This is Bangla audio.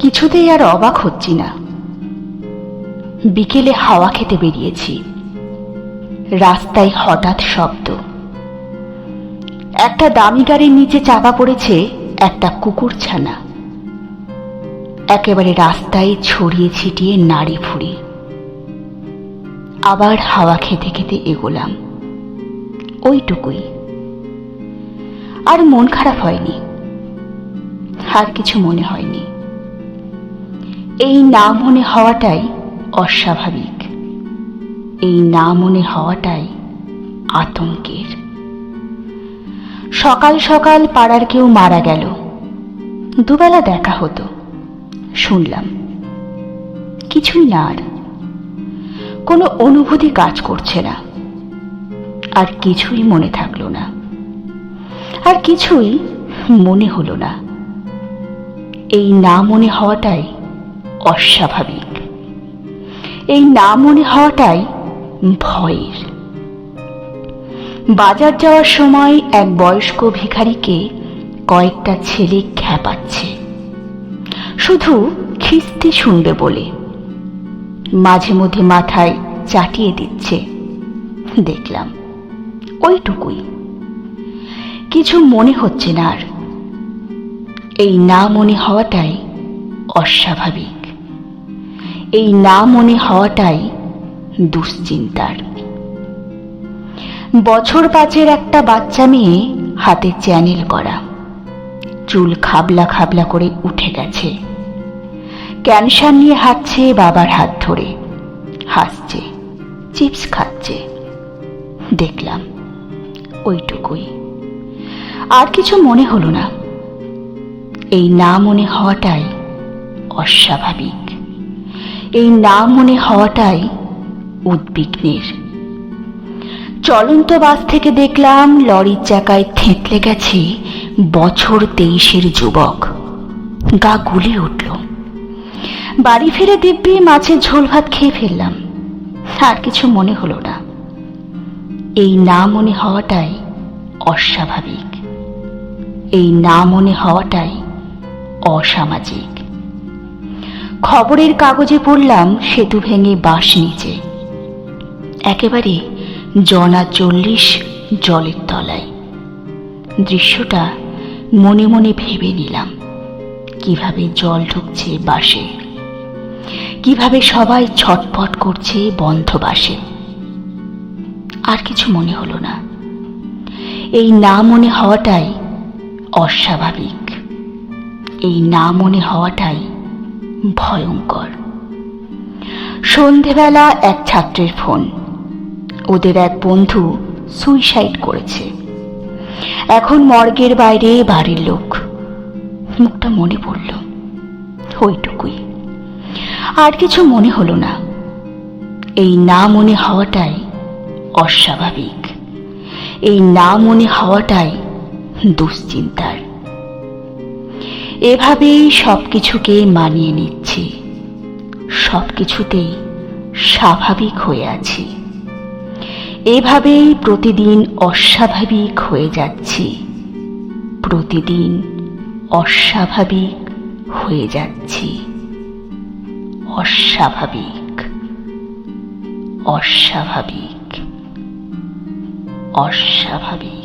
কিছুতেই আর অবাক হচ্ছি না। বিকেলে হাওয়া খেতে বেরিয়েছি। রাস্তায় হঠাৎ শব্দ। একটা দামি গাড়ির নিচে চাপা পড়েছে একটা কুকুর ছানা। একেবারে রাস্তায় ছড়িয়ে ছিটিয়ে নাড়ি ফুড়ি। আবার হাওয়া খেতে খেতে এগোলাম। ওইটুকুই। আর মন খারাপ হয়নি। আর কিছু মনে হয়নি। এই না মনে হওয়াটাই অস্বাভাবিক। এই না মনে হওয়াটাই আতঙ্কের। সকাল সকাল পাড়ার কেউ মারা গেল। দুবেলা দেখা হতো। শুনলাম। কিছুই না আর। কোনো অনুভূতি কাজ করছে না। আর কিছুই মনে থাকল না। আর কিছুই মনে হলো না। এই না মনে হওয়াটাই অস্বাভাবিক। এই না মনে হওয়াটাই ভয়ের। বাজার যাওয়ার সময় এক বয়স্ক ভিখারিকে কয়েকটা ছেলে খ্যাপাচ্ছে শুধু খিস্তি শুনবে বলে। মাঝে মধ্যে মাথায় চাটিয়ে দিচ্ছে। দেখলাম, ওইটুকুই। কিছু মনে হচ্ছে না আর। এই না মনে হওয়াটাই অস্বাভাবিক। এই না মনে হওয়াটাই দুশ্চিন্তার। বছর পাঁচের একটা বাচ্চা মেয়ে হাতে চ্যানেল করা। চুল খাবলা খাবলা করে উঠে গেছে। ক্যান্সার নিয়ে হাঁটছে বাবার হাত ধরে। হাসছে, চিপস খাচ্ছে। দেখলাম, ওইটুকুই। আর কিছু মনে হলো না। এই না মনে হওয়াটাই অস্বাভাবিক। এই না মনে হওয়াটাই উদ্বিগ্নের। চলন্ত বাস থেকে দেখলাম লরির চাকায় থেঁতলে গেছে বছর তেইশের যুবক। গা গুলে উঠল। বাড়ি ফিরে দিব্যি মাছের ঝোল ভাত খেয়ে ফেললাম। আর কিছু মনে হলো না। এই না মনে হওয়াটাই অস্বাভাবিক। এই না মনে হওয়াটাই অসামাজিক। খবরের কাগজে পড়লাম সেতু ভেঙে বাস নিচে। একেবারে জনা চল্লিশ জলের তলায়। দৃশ্যটা মনে মনে ভেবে নিলাম, কীভাবে জল ঢুকছে বাসে কীভাবে সবাই ছটপট করছে বন্ধ বাসে আর কিছু মনে হলো না। এই না মনে হওয়াটাই অস্বাভাবিক। এই না মনে হওয়াটাই ভয়ঙ্কর। সন্ধেবেলা এক ছাত্রের ফোন। ওদের এক বন্ধু সুইসাইড করেছে। এখন মর্গের বাইরে বাড়ির লোক। মুখটা মনে পড়ল। ওইটুকুই। আর কিছু মনে হলো না। এই না মনে হওয়াটাই অস্বাভাবিক। এই না মনে হওয়াটাই দুশ্চিন্তার এভাবেই সব কিছুকে মানিয়ে নিচ্ছি। সব কিছুতেই স্বাভাবিক হয়ে আছি। এভাবেই প্রতিদিন অস্বাভাবিক হয়ে যাচ্ছি। প্রতিদিন অস্বাভাবিক হয়ে যাচ্ছি। অস্বাভাবিক। অস্বাভাবিক। অস্বাভাবিক।